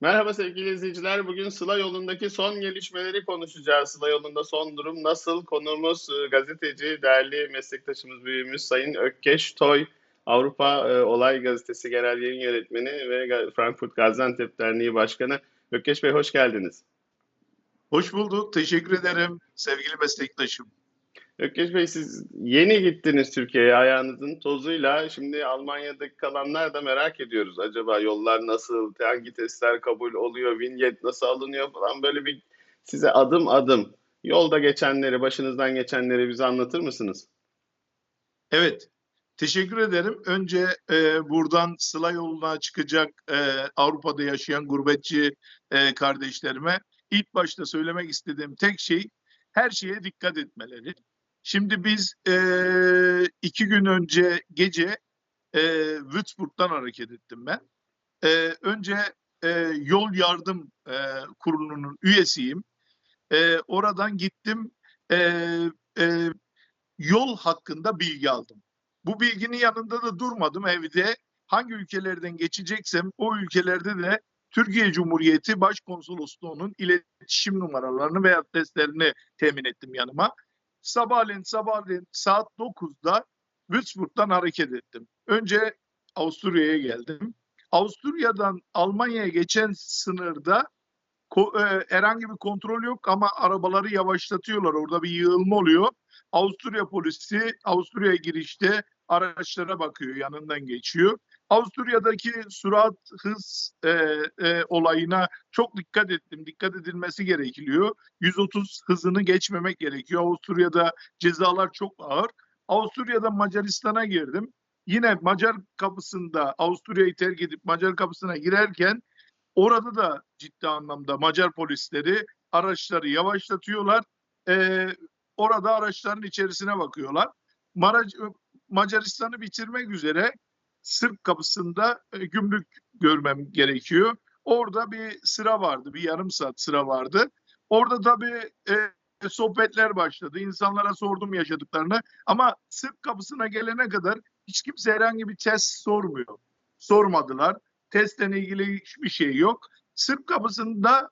Merhaba sevgili izleyiciler. Bugün Sıla yolundaki son gelişmeleri konuşacağız. Sıla yolunda son durum nasıl? Konuğumuz e, gazeteci, değerli meslektaşımız, büyüğümüz Sayın Ökkeş Toy. Avrupa e, Olay Gazetesi Genel Yayın Yönetmeni ve Frankfurt Gaziantep Derneği Başkanı. Ökkeş Bey hoş geldiniz. Hoş bulduk. Teşekkür ederim sevgili meslektaşım. Ökkeş Bey siz yeni gittiniz Türkiye'ye ayağınızın tozuyla. Şimdi Almanya'daki kalanlar da merak ediyoruz. Acaba yollar nasıl, hangi testler kabul oluyor, vinyet nasıl alınıyor falan böyle bir size adım adım yolda geçenleri, başınızdan geçenleri bize anlatır mısınız? Evet, teşekkür ederim. Önce e, buradan Sıla yoluna çıkacak e, Avrupa'da yaşayan gurbetçi e, kardeşlerime ilk başta söylemek istediğim tek şey her şeye dikkat etmeleri. Şimdi biz e, iki gün önce gece e, Würzburg'dan hareket ettim ben. E, önce e, Yol Yardım e, Kurulu'nun üyesiyim. E, oradan gittim. E, e, yol hakkında bilgi aldım. Bu bilginin yanında da durmadım evde. Hangi ülkelerden geçeceksem o ülkelerde de Türkiye Cumhuriyeti Başkonsolosluğu'nun iletişim numaralarını veya adreslerini temin ettim yanıma. Sabahleyin sabahleyin saat 9'da Würzburg'dan hareket ettim. Önce Avusturya'ya geldim. Avusturya'dan Almanya'ya geçen sınırda e, herhangi bir kontrol yok ama arabaları yavaşlatıyorlar. Orada bir yığılma oluyor. Avusturya polisi Avusturya girişte araçlara bakıyor, yanından geçiyor. Avusturya'daki sürat hız e, e, olayına çok dikkat ettim. Dikkat edilmesi gerekiyor. 130 hızını geçmemek gerekiyor. Avusturya'da cezalar çok ağır. Avusturya'dan Macaristan'a girdim. Yine Macar kapısında Avusturya'yı terk edip Macar kapısına girerken orada da ciddi anlamda Macar polisleri araçları yavaşlatıyorlar. Ee, orada araçların içerisine bakıyorlar. Mara- Macaristan'ı bitirmek üzere Sırp kapısında e, gümrük görmem gerekiyor. Orada bir sıra vardı, bir yarım saat sıra vardı. Orada tabii e, sohbetler başladı. İnsanlara sordum yaşadıklarını. Ama Sırp kapısına gelene kadar hiç kimse herhangi bir test sormuyor. Sormadılar. Testle ilgili hiçbir şey yok. Sırp kapısında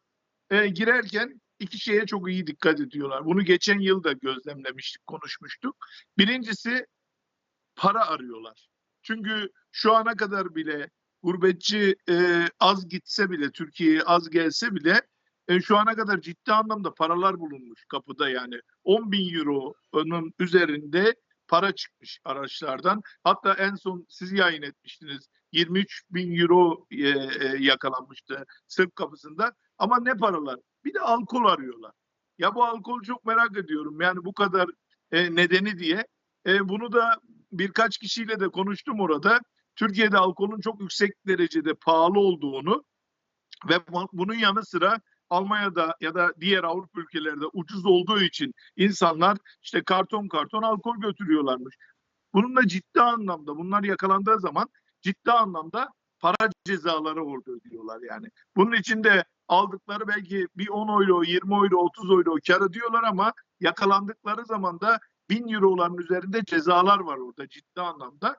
e, girerken iki şeye çok iyi dikkat ediyorlar. Bunu geçen yıl da gözlemlemiştik, konuşmuştuk. Birincisi para arıyorlar. Çünkü şu ana kadar bile gurbetçi e, az gitse bile, Türkiye'ye az gelse bile e, şu ana kadar ciddi anlamda paralar bulunmuş kapıda yani. 10 bin euronun üzerinde para çıkmış araçlardan. Hatta en son siz yayın etmiştiniz. 23 bin euro e, e, yakalanmıştı Sırp kapısında. Ama ne paralar? Bir de alkol arıyorlar. Ya bu alkol çok merak ediyorum. Yani bu kadar e, nedeni diye. E, bunu da birkaç kişiyle de konuştum orada. Türkiye'de alkolün çok yüksek derecede pahalı olduğunu ve bu- bunun yanı sıra Almanya'da ya da diğer Avrupa ülkelerde ucuz olduğu için insanlar işte karton karton alkol götürüyorlarmış. Bununla ciddi anlamda bunlar yakalandığı zaman ciddi anlamda para cezaları orada ödüyorlar yani. Bunun içinde aldıkları belki bir 10 euro, 20 euro, 30 euro kar ediyorlar ama yakalandıkları zaman da 1000 euroların üzerinde cezalar var orada ciddi anlamda.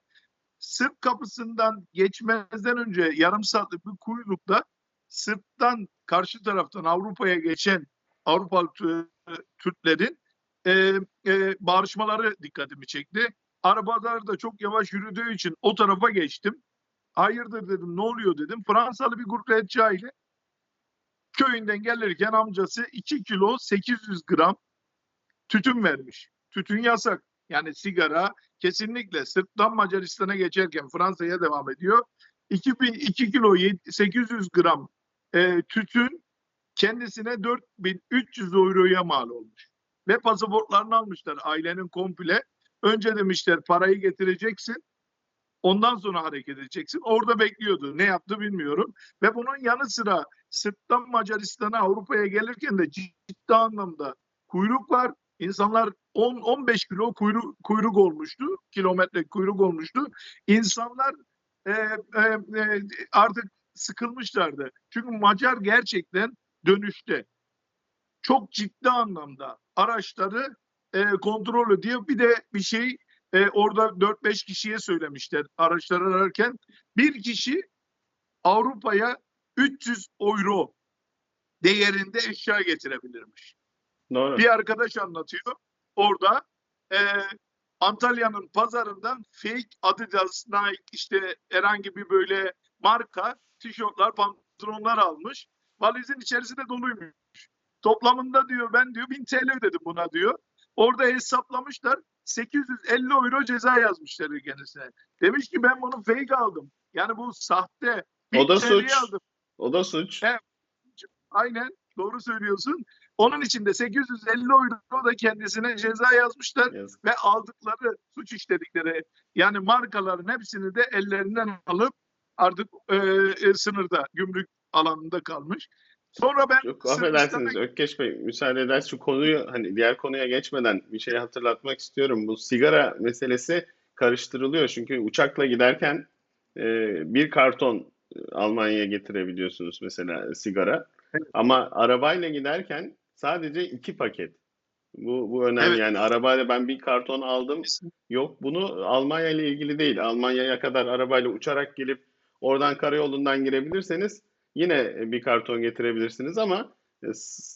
Sırp kapısından geçmezden önce yarım saatlik bir kuyrukta Sırp'tan karşı taraftan Avrupa'ya geçen Avrupalı Tü- Türklerin e, e, bağırışmaları dikkatimi çekti. Arabalar da çok yavaş yürüdüğü için o tarafa geçtim. Hayırdır dedim ne oluyor dedim. Fransalı bir gurbetçi aile köyünden gelirken amcası 2 kilo 800 gram tütün vermiş. Tütün yasak. Yani sigara kesinlikle Sırp'tan Macaristan'a geçerken Fransa'ya devam ediyor. 2000, 2 kilo yed- 800 gram e, tütün kendisine 4300 euroya mal olmuş. Ve pasaportlarını almışlar ailenin komple. Önce demişler parayı getireceksin. Ondan sonra hareket edeceksin. Orada bekliyordu. Ne yaptı bilmiyorum. Ve bunun yanı sıra Sırp'tan Macaristan'a Avrupa'ya gelirken de ciddi anlamda kuyruk var. İnsanlar 10-15 kilo kuyruk, kuyruk olmuştu. Kilometre kuyruk olmuştu. İnsanlar e, e, e, artık sıkılmışlardı. Çünkü Macar gerçekten dönüşte. Çok ciddi anlamda araçları e, kontrol ediyor. Bir de bir şey e, orada 4-5 kişiye söylemişler araçları ararken. Bir kişi Avrupa'ya 300 euro değerinde eşya getirebilirmiş. Doğru. Bir arkadaş anlatıyor. Orada e, Antalya'nın pazarından fake Adidas, Nike işte herhangi bir böyle marka tişörtler, pantolonlar almış. Valizin içerisi de doluymuş. Toplamında diyor ben diyor 1000 TL ödedim buna diyor. Orada hesaplamışlar 850 euro ceza yazmışlar kendisine. Demiş ki ben bunu fake aldım. Yani bu sahte. O da 1000 TL'ye suç. aldım. O da suç. Evet. Aynen doğru söylüyorsun. Onun için de 850 euro da kendisine ceza yazmışlar Yazık. ve aldıkları suç işledikleri yani markaların hepsini de ellerinden alıp artık e, e, sınırda gümrük alanında kalmış. Sonra ben Çok Sırbistan'a- affedersiniz Ökkeş Bey müsaade ederseniz şu konuyu hani diğer konuya geçmeden bir şey hatırlatmak istiyorum. Bu sigara meselesi karıştırılıyor çünkü uçakla giderken e, bir karton e, Almanya'ya getirebiliyorsunuz mesela sigara. Evet. Ama arabayla giderken sadece iki paket. Bu, bu önemli Evet. yani arabayla ben bir karton aldım. Yok bunu Almanya ile ilgili değil. Almanya'ya kadar arabayla uçarak gelip oradan karayolundan girebilirseniz yine bir karton getirebilirsiniz ama e,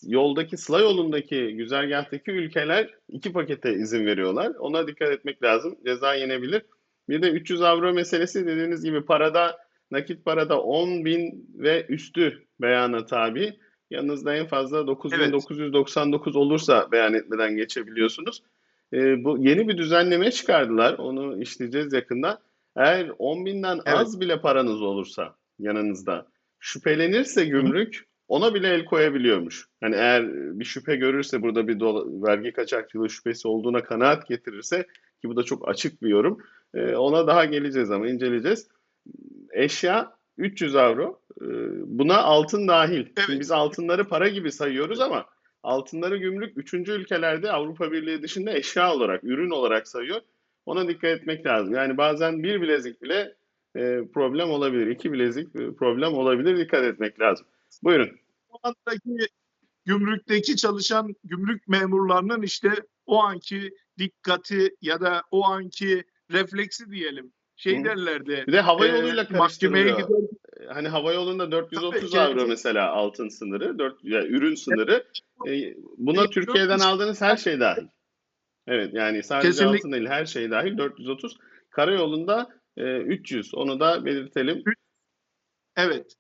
yoldaki Sıla yolundaki güzergahtaki ülkeler iki pakete izin veriyorlar. Ona dikkat etmek lazım. Ceza yenebilir. Bir de 300 avro meselesi dediğiniz gibi parada nakit parada 10 bin ve üstü beyana tabi. Yanınızda en fazla 9999 olursa beyan etmeden geçebiliyorsunuz. E, bu yeni bir düzenleme çıkardılar. Onu işleyeceğiz yakında. Eğer 10 binden Evet. az bile paranız olursa yanınızda şüphelenirse gümrük ona bile el koyabiliyormuş. Yani eğer bir şüphe görürse burada bir dola- vergi kaçakçılığı şüphesi olduğuna kanaat getirirse ki bu da çok açık bir yorum. e, ona daha geleceğiz ama inceleyeceğiz. Eşya 300 avro. E, buna altın dahil. Şimdi Evet. biz altınları para gibi sayıyoruz ama altınları gümrük 3. ülkelerde Avrupa Birliği dışında eşya olarak, ürün olarak sayıyor. Ona dikkat etmek lazım. Yani bazen bir bilezik bile e, problem olabilir. İki bilezik problem olabilir. Dikkat etmek lazım. Buyurun. o andaki gümrükteki çalışan gümrük memurlarının işte o anki dikkati ya da o anki refleksi diyelim. Şey Hı. derlerdi. Bir de hava e, yoluyla mahkemeye karıştırılıyor. gider Hani hava yolunda 430 Tabii, avro mesela altın sınırı, 4 ya ürün sınırı. E, buna Evet, Türkiye'den 400 aldığınız her şey dahil. Evet yani sadece Kesinlikle. altın değil her şey dahil 430. Karayolunda e, 300. Onu da belirtelim. Evet.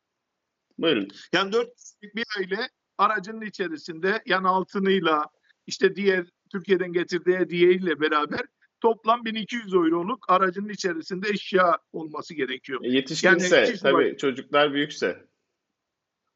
Buyurun. Yani dört kişilik bir aile aracının içerisinde yani altınıyla işte diğer Türkiye'den getirdiği hediyeyle beraber toplam 1200 euroluk aracının içerisinde eşya olması gerekiyor. E, Yetişkinse Yani tabii çocuklar büyükse.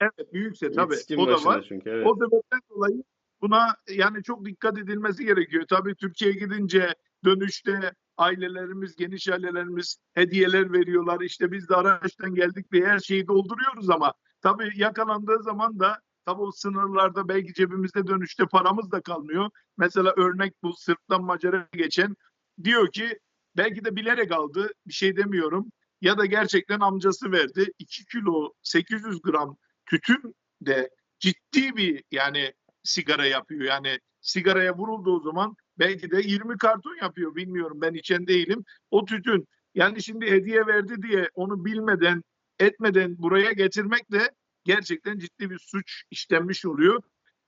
Evet büyükse tabii Yetişkin o da var. çünkü evet. O sebepten dolayı buna yani çok dikkat edilmesi gerekiyor. Tabii Türkiye'ye gidince dönüşte ailelerimiz, geniş ailelerimiz hediyeler veriyorlar. İşte biz de araçtan geldik ve her şeyi dolduruyoruz ama tabii yakalandığı zaman da tabii o sınırlarda belki cebimizde dönüşte paramız da kalmıyor. Mesela örnek bu Sırp'tan Macar'a geçen diyor ki belki de bilerek aldı bir şey demiyorum ya da gerçekten amcası verdi 2 kilo 800 gram tütün de ciddi bir yani sigara yapıyor. Yani sigaraya vurulduğu zaman belki de 20 karton yapıyor bilmiyorum ben içen değilim. O tütün yani şimdi hediye verdi diye onu bilmeden etmeden buraya getirmek de gerçekten ciddi bir suç işlenmiş oluyor.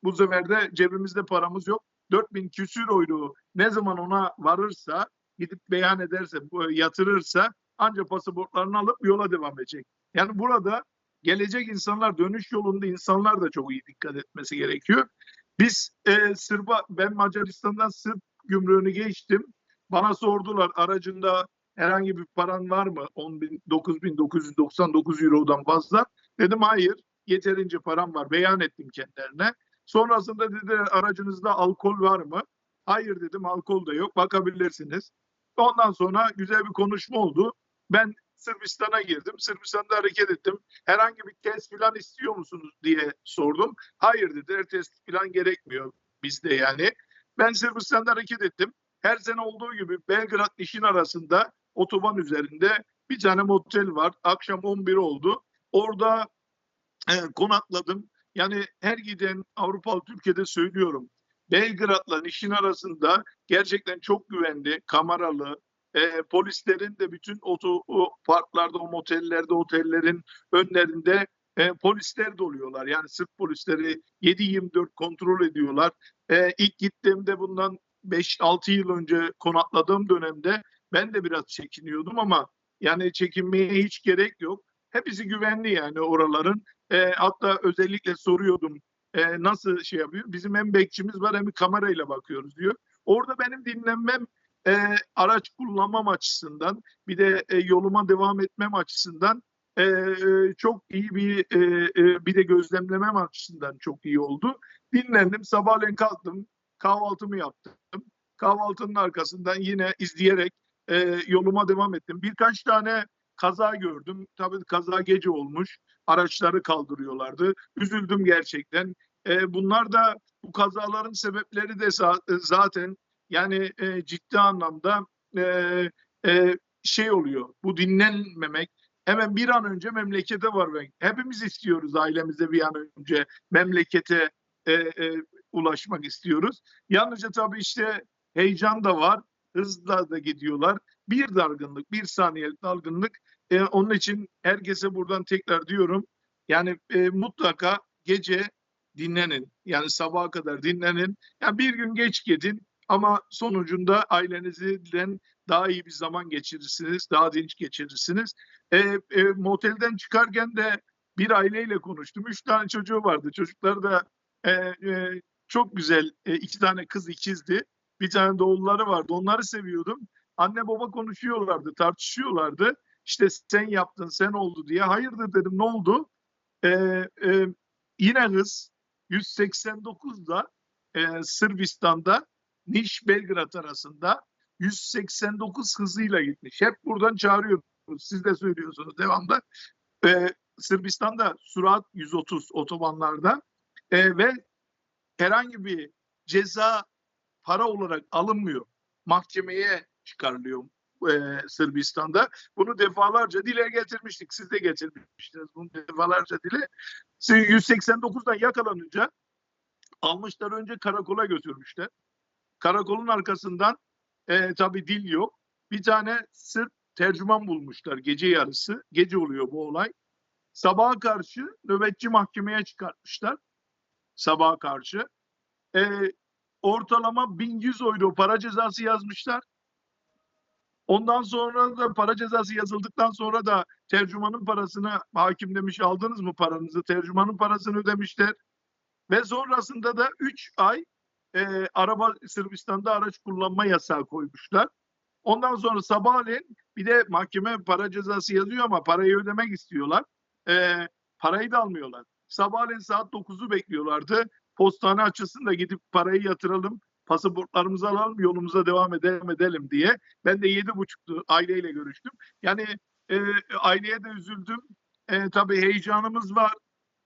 Bu sefer de cebimizde paramız yok. 4000 küsür euro ne zaman ona varırsa gidip beyan ederse yatırırsa ancak pasaportlarını alıp yola devam edecek. Yani burada gelecek insanlar dönüş yolunda insanlar da çok iyi dikkat etmesi gerekiyor. Biz e, Sırba ben Macaristan'dan Sırp gümrüğünü geçtim. Bana sordular aracında herhangi bir paran var mı? 10 bin, 9.999 Euro'dan fazla. Dedim hayır yeterince param var. Beyan ettim kendilerine. Sonrasında dediler aracınızda alkol var mı? Hayır dedim alkol da yok bakabilirsiniz. Ondan sonra güzel bir konuşma oldu. Ben Sırbistan'a girdim. Sırbistan'da hareket ettim. Herhangi bir test falan istiyor musunuz diye sordum. Hayır dediler test falan gerekmiyor bizde yani. Ben Sırbistan'da hareket ettim. Her sene olduğu gibi Belgrad işin arasında otoban üzerinde bir tane motel var. Akşam 11 oldu. Orada e, konakladım. Yani her giden Avrupalı Türkiye'de söylüyorum. Belgrad'la Nişin arasında gerçekten çok güvenli, kameralı, e, polislerin de bütün oto, o parklarda, o motellerde, otellerin önlerinde e, polisler de oluyorlar. Yani Sırp polisleri 7-24 kontrol ediyorlar. E, ilk gittiğimde bundan 5-6 yıl önce konakladığım dönemde ben de biraz çekiniyordum ama yani çekinmeye hiç gerek yok. Hepsi güvenli yani oraların. E, hatta özellikle soruyordum e, nasıl şey yapıyor? Bizim hem bekçimiz var hem kamerayla bakıyoruz diyor. Orada benim dinlenmem e, araç kullanmam açısından bir de e, yoluma devam etmem açısından e, e, çok iyi bir e, e, bir de gözlemlemem açısından çok iyi oldu. Dinlendim. Sabahleyin kalktım. Kahvaltımı yaptım. Kahvaltının arkasından yine izleyerek e, yoluma devam ettim. Birkaç tane kaza gördüm. Tabii kaza gece olmuş. Araçları kaldırıyorlardı. Üzüldüm gerçekten. E, bunlar da bu kazaların sebepleri de za- zaten yani e, ciddi anlamda e, e, şey oluyor. Bu dinlenmemek hemen bir an önce memlekete varmak. Hepimiz istiyoruz ailemize bir an önce memlekete e, e, ulaşmak istiyoruz. Yalnızca tabii işte heyecan da var. Hızla da gidiyorlar. Bir dargınlık, bir saniyelik dargınlık. E, onun için herkese buradan tekrar diyorum. Yani e, mutlaka gece dinlenin. Yani sabaha kadar dinlenin. Yani bir gün geç gidin ama sonucunda ailenizden daha iyi bir zaman geçirirsiniz, daha dinç geçirirsiniz. E, e, motelden çıkarken de bir aileyle konuştum. Üç tane çocuğu vardı. Çocuklar da e, e, çok güzel. E, iki tane kız ikizdi. Bir tane de oğulları vardı. Onları seviyordum. Anne baba konuşuyorlardı, tartışıyorlardı. İşte sen yaptın, sen oldu diye. Hayırdır dedim, ne oldu? E, e, yine hız 189'da e, Sırbistan'da Niş Belgrad arasında 189 hızıyla gitmiş. Hep buradan çağırıyoruz. Siz de söylüyorsunuz devamlı. Ee, Sırbistan'da sürat 130 otobanlarda Ee, ve herhangi bir ceza para olarak alınmıyor. Mahkemeye çıkarılıyor e, Sırbistan'da. Bunu defalarca dile getirmiştik. Siz de getirmiştiniz bunu defalarca dile. 189'dan yakalanınca almışlar önce karakola götürmüşler. Karakolun arkasından e, tabii dil yok. Bir tane Sırp tercüman bulmuşlar gece yarısı. Gece oluyor bu olay. Sabaha karşı nöbetçi mahkemeye çıkartmışlar. Sabaha karşı. E, ortalama 1100 euro para cezası yazmışlar. Ondan sonra da para cezası yazıldıktan sonra da tercümanın parasını hakim demiş aldınız mı paranızı? Tercümanın parasını ödemişler. Ve sonrasında da 3 ay e, araba Sırbistan'da araç kullanma yasağı koymuşlar. Ondan sonra sabahleyin bir de mahkeme para cezası yazıyor ama parayı ödemek istiyorlar. E, parayı da almıyorlar. Sabahleyin saat 9'u bekliyorlardı. Postane açılsın da gidip parayı yatıralım, pasaportlarımızı alalım, yolumuza devam edelim edelim diye. Ben de yedi buçuktu aileyle görüştüm. Yani e, aileye de üzüldüm. E, tabii heyecanımız var.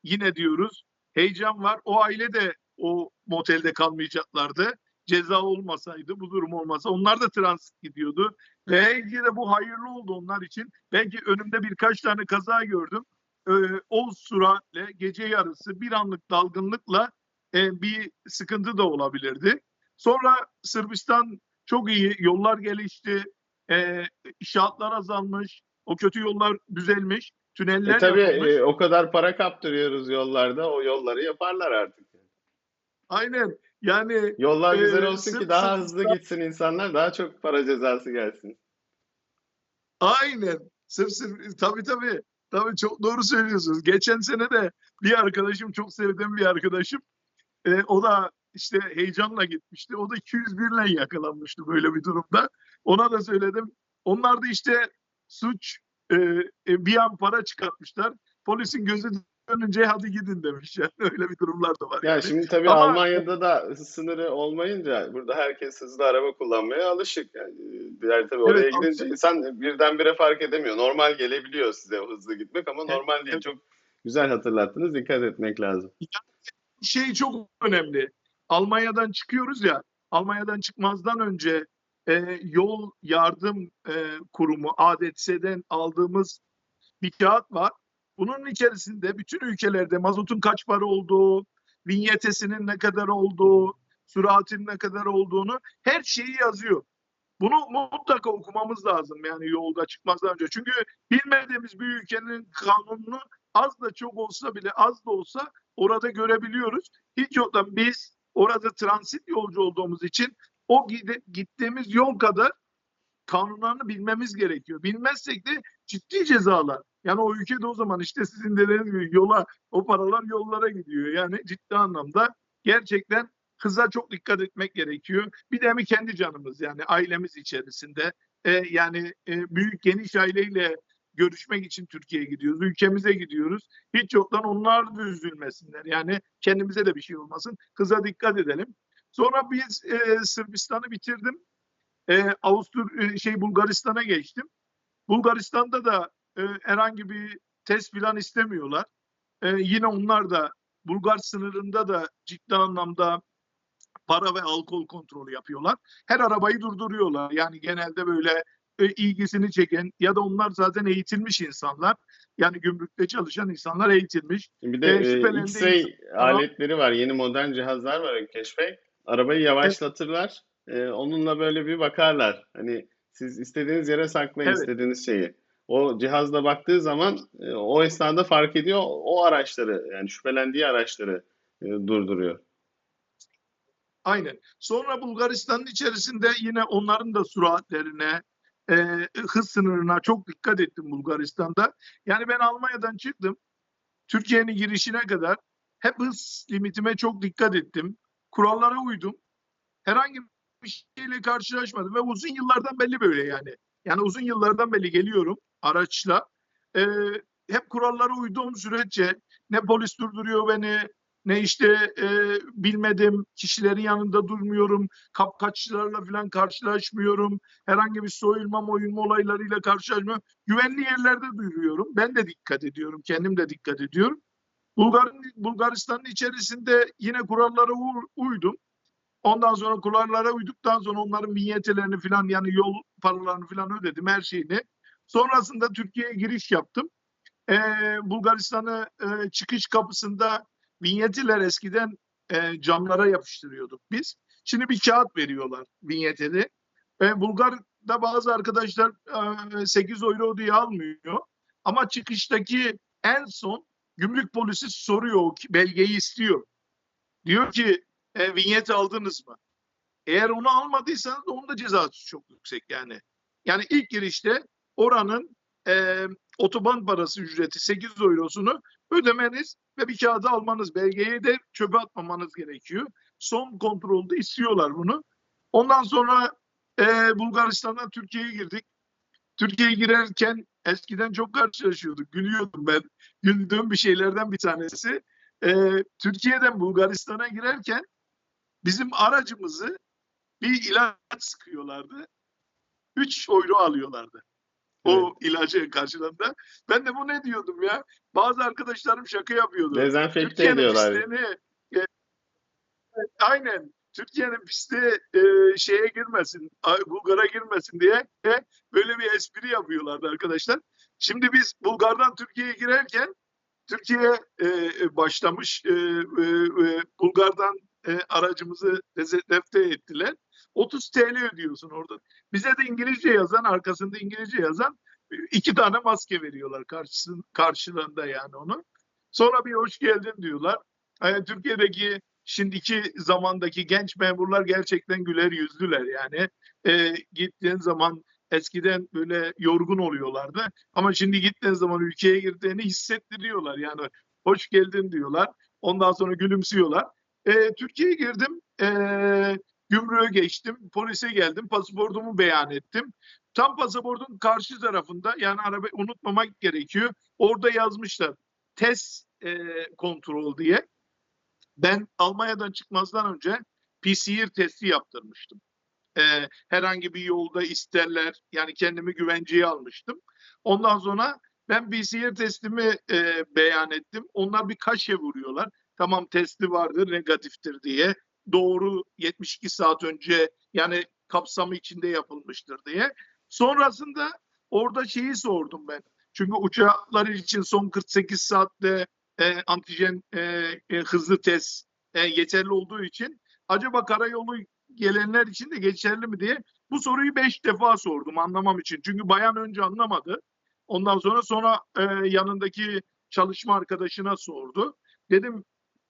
Yine diyoruz. Heyecan var. O aile de o motelde kalmayacaklardı. Ceza olmasaydı, bu durum olmasa onlar da transit gidiyordu. Belki de bu hayırlı oldu onlar için. Belki önümde birkaç tane kaza gördüm. Ee, o süratle gece yarısı bir anlık dalgınlıkla e, bir sıkıntı da olabilirdi. Sonra Sırbistan çok iyi, yollar gelişti, e, inşaatlar azalmış, o kötü yollar düzelmiş, tüneller E tabii yapılmış. e, o kadar para kaptırıyoruz yollarda. O yolları yaparlar artık. Aynen. Yani Yollar Ee, güzel olsun ki sırf daha hızlı gitsin insanlar, daha çok para cezası gelsin. aynen. Sırf sırf tabii tabii. Tabii çok doğru söylüyorsunuz. Geçen sene de bir arkadaşım çok sevdiğim bir arkadaşım e, o da işte heyecanla gitmişti. O da 201 ile yakalanmıştı böyle bir durumda. Ona da söyledim. Onlar da işte suç e, e, bir an para çıkartmışlar. Polisin gözü dönünce hadi gidin demiş. Yani öyle bir durumlar da var. Ya yani. şimdi tabii Ama- Almanya'da da sınırı olmayınca burada herkes hızlı araba kullanmaya alışık. Yani diğer tabii oraya Evet, gidince alışık. insan birdenbire fark edemiyor. Normal gelebiliyor size hızlı gitmek ama Evet, normal değil. evet. Çok güzel hatırlattınız. Dikkat etmek lazım. şey çok önemli. Almanya'dan çıkıyoruz ya. Almanya'dan çıkmazdan önce e, yol yardım e, kurumu ADTS'den aldığımız bir kağıt var. Bunun içerisinde bütün ülkelerde mazotun kaç para olduğu, vinyetesinin ne kadar olduğu, süratin ne kadar olduğunu her şeyi yazıyor. Bunu mutlaka okumamız lazım yani yolda çıkmazdan önce. Çünkü bilmediğimiz bir ülkenin kanununu az da çok olsa bile az da olsa orada görebiliyoruz. Hiç yoktan biz orada transit yolcu olduğumuz için o gide- gittiğimiz yol kadar kanunlarını bilmemiz gerekiyor. Bilmezsek de ciddi cezalar. Yani o ülkede o zaman işte sizin dediğiniz gibi yola o paralar yollara gidiyor. Yani ciddi anlamda gerçekten hıza çok dikkat etmek gerekiyor. Bir de mi kendi canımız yani ailemiz içerisinde e, yani e, büyük geniş aileyle görüşmek için Türkiye'ye gidiyoruz. Ülkemize gidiyoruz. Hiç yoktan onlar da üzülmesinler. Yani kendimize de bir şey olmasın. Kıza dikkat edelim. Sonra biz e, Sırbistan'ı bitirdim. E, Avustur e, şey Bulgaristan'a geçtim. Bulgaristan'da da e, herhangi bir test falan istemiyorlar. E, yine onlar da Bulgar sınırında da ciddi anlamda para ve alkol kontrolü yapıyorlar. Her arabayı durduruyorlar. Yani genelde böyle e, ilgisini çeken ya da onlar zaten eğitilmiş insanlar. Yani gümrükte çalışan insanlar eğitilmiş. Bir de E, e, X-ray insan- aletleri var. Yeni modern cihazlar var Ökkeş Bey. Arabayı yavaşlatırlar. E, onunla böyle bir bakarlar. Hani siz istediğiniz yere saklayın Evet. istediğiniz şeyi. O cihazla baktığı zaman e, o esnada fark ediyor. O araçları yani şüphelendiği araçları e, durduruyor. Aynen. Sonra Bulgaristan'ın içerisinde yine onların da süratlerine, e, hız sınırına çok dikkat ettim Bulgaristan'da. Yani ben Almanya'dan çıktım. Türkiye'nin girişine kadar hep hız limitime çok dikkat ettim. Kurallara uydum. Herhangi bir şeyle karşılaşmadım ve uzun yıllardan belli böyle yani. Yani uzun yıllardan belli geliyorum araçla. E, hep kurallara uyduğum sürece ne polis durduruyor beni, ne işte e, bilmediğim kişilerin yanında durmuyorum, kapkaççılarla falan karşılaşmıyorum, herhangi bir soyulma moyulma olaylarıyla karşılaşmıyorum. Güvenli yerlerde duyuruyorum. Ben de dikkat ediyorum, kendim de dikkat ediyorum. Bulgar, Bulgaristan'ın içerisinde yine kurallara uydum. Ondan sonra kurallara uyduktan sonra onların vinyetelerini falan yani yol paralarını falan ödedim her şeyini. Sonrasında Türkiye'ye giriş yaptım. Ee, Bulgaristan'ı e, çıkış kapısında vinyetiler eskiden e, camlara yapıştırıyorduk biz. Şimdi bir kağıt veriyorlar vinyeteli. E, Bulgar'da bazı arkadaşlar e, 8 euro diye almıyor. Ama çıkıştaki en son gümrük polisi soruyor belgeyi istiyor. Diyor ki e, vinyet aldınız mı? Eğer onu almadıysanız onun da cezası çok yüksek yani. Yani ilk girişte oranın e, otoban parası ücreti 8 eurosunu ödemeniz ve bir kağıdı almanız, belgeyi de çöpe atmamanız gerekiyor. Son kontrolde istiyorlar bunu. Ondan sonra e, Bulgaristan'dan Türkiye'ye girdik. Türkiye'ye girerken eskiden çok karşılaşıyorduk. Gülüyordum ben. Güldüğüm bir şeylerden bir tanesi. E, Türkiye'den Bulgaristan'a girerken bizim aracımızı bir ilaç sıkıyorlardı. 3 euro alıyorlardı. O ilacı karşılığında. Ben de bu ne diyordum ya? Bazı arkadaşlarım şaka yapıyordu. Dezenfekte Türkiye'nin ediyorlar. pisliğini e, aynen Türkiye'nin pisliği e, şeye girmesin, Bulgar'a girmesin diye e, böyle bir espri yapıyorlardı arkadaşlar. Şimdi biz Bulgar'dan Türkiye'ye girerken Türkiye e, e, başlamış e, e, e, Bulgar'dan e, aracımızı dezenfekte ettiler. 30 TL ödüyorsun orada. Bize de İngilizce yazan, arkasında İngilizce yazan e, iki tane maske veriyorlar karşısın, karşılığında yani onu. Sonra bir hoş geldin diyorlar. Yani Türkiye'deki şimdiki zamandaki genç memurlar gerçekten güler yüzlüler yani. E, gittiğin zaman eskiden böyle yorgun oluyorlardı. Ama şimdi gittiğin zaman ülkeye girdiğini hissettiriyorlar. Yani hoş geldin diyorlar. Ondan sonra gülümsüyorlar. E, Türkiye'ye girdim. E, gümrüğe geçtim. Polise geldim. Pasaportumu beyan ettim. Tam pasaportun karşı tarafında yani araba unutmamak gerekiyor. Orada yazmışlar test e, kontrol diye. Ben Almanya'dan çıkmazdan önce PCR testi yaptırmıştım. E, herhangi bir yolda isterler yani kendimi güvenceye almıştım. Ondan sonra ben PCR testimi e, beyan ettim. Onlar bir kaşe vuruyorlar. Tamam testi vardır negatiftir diye. Doğru 72 saat önce yani kapsamı içinde yapılmıştır diye. Sonrasında orada şeyi sordum ben. Çünkü uçaklar için son 48 saatte e, antijen e, e, hızlı test e, yeterli olduğu için acaba karayolu gelenler için de geçerli mi diye bu soruyu beş defa sordum anlamam için. Çünkü bayan önce anlamadı. Ondan sonra sonra e, yanındaki çalışma arkadaşına sordu. Dedim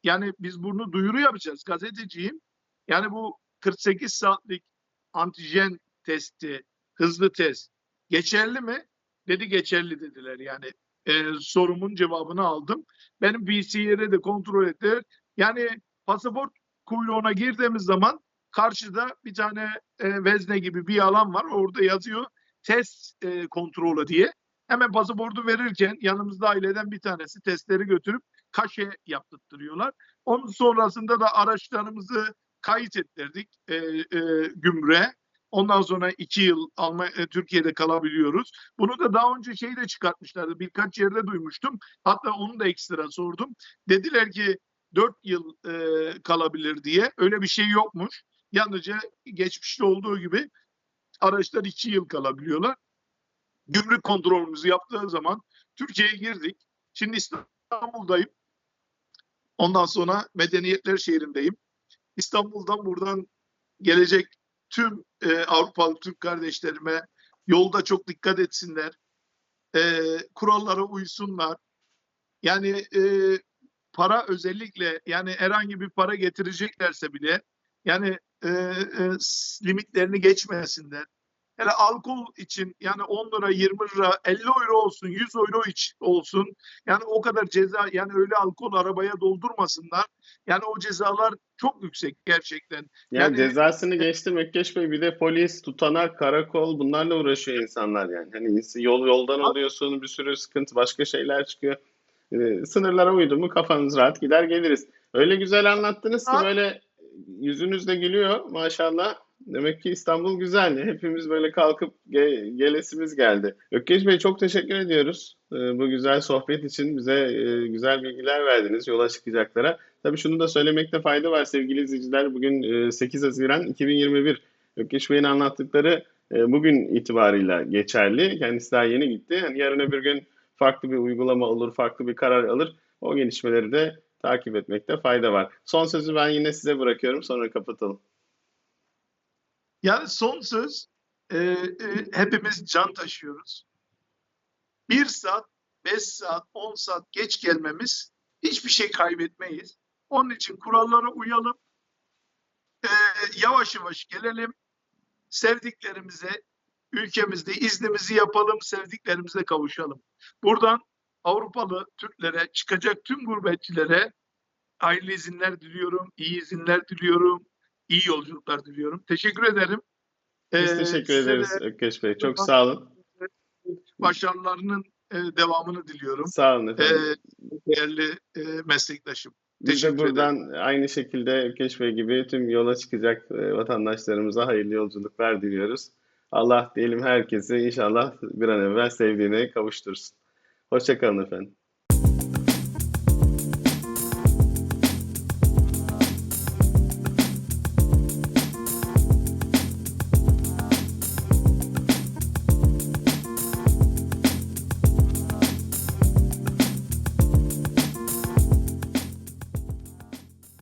yani biz bunu duyuru yapacağız. Gazeteciyim. Yani bu 48 saatlik antijen testi, hızlı test geçerli mi? Dedi geçerli dediler. Yani e, sorumun cevabını aldım. Benim PCR'e de kontrol ettiler. Yani pasaport kuyruğuna girdiğimiz zaman karşıda bir tane e, vezne gibi bir alan var. Orada yazıyor test e, kontrolü diye. Hemen pasaportu verirken yanımızda aileden bir tanesi testleri götürüp kaşe yaptırtıyorlar. Onun sonrasında da araçlarımızı kayıt ettirdik e, e, gümrüğe. Ondan sonra iki yıl Almanya, e, Türkiye'de kalabiliyoruz. Bunu da daha önce şey de çıkartmışlardı. Birkaç yerde duymuştum. Hatta onu da ekstra sordum. Dediler ki dört yıl e, kalabilir diye. Öyle bir şey yokmuş. Yalnızca geçmişte olduğu gibi araçlar iki yıl kalabiliyorlar. Gümrük kontrolümüzü yaptığı zaman Türkiye'ye girdik. Şimdi İstanbul'dayım. Ondan sonra Medeniyetler şehrindeyim. İstanbul'dan buradan gelecek tüm e, Avrupalı Türk kardeşlerime yolda çok dikkat etsinler. E, kurallara uysunlar. Yani e, para özellikle yani herhangi bir para getireceklerse bile yani e, e, limitlerini geçmesinler. Hele alkol için yani 10 lira, 20 lira, 50 euro olsun, 100 euro iç olsun. Yani o kadar ceza yani öyle alkol arabaya doldurmasınlar. Yani o cezalar çok yüksek gerçekten. Yani, Yani- cezasını geçtim Ökkeş Bey bir de polis, tutanak, karakol bunlarla uğraşıyor insanlar yani. Hani yol yoldan alıyorsun bir sürü sıkıntı başka şeyler çıkıyor. Ee, sınırlara uydu mu kafanız rahat gider geliriz. Öyle güzel anlattınız ki böyle yüzünüz de gülüyor maşallah. Demek ki İstanbul güzel. Hepimiz böyle kalkıp ge- gelesimiz geldi. Ökkeş Bey çok teşekkür ediyoruz. Ee, bu güzel sohbet için bize e, güzel bilgiler verdiniz yola çıkacaklara. Tabii şunu da söylemekte fayda var sevgili izleyiciler. Bugün e, 8 Haziran 2021. Ökkeş Bey'in anlattıkları e, bugün itibarıyla geçerli. Kendisi daha yeni gitti. Yani yarın öbür gün farklı bir uygulama olur, farklı bir karar alır. O gelişmeleri de takip etmekte fayda var. Son sözü ben yine size bırakıyorum. Sonra kapatalım. Yani son söz e, e, hepimiz can taşıyoruz. Bir saat, beş saat, on saat geç gelmemiz hiçbir şey kaybetmeyiz. Onun için kurallara uyalım. E, yavaş yavaş gelelim. Sevdiklerimize, ülkemizde iznimizi yapalım, sevdiklerimize kavuşalım. Buradan Avrupalı Türklere, çıkacak tüm gurbetçilere hayırlı izinler diliyorum, iyi izinler diliyorum, iyi yolculuklar diliyorum. Teşekkür ederim. Biz Ee, teşekkür ederiz de Ökkeş Bey. Çok sağ olun. başarılarının e, devamını diliyorum. Sağ olun Ee, efendim. değerli e, meslektaşım. Biz de buradan aynı şekilde Ökkeş Bey gibi tüm yola çıkacak e, vatandaşlarımıza hayırlı yolculuklar diliyoruz. Allah diyelim herkesi inşallah bir an evvel sevdiğine kavuştursun. Hoşçakalın efendim.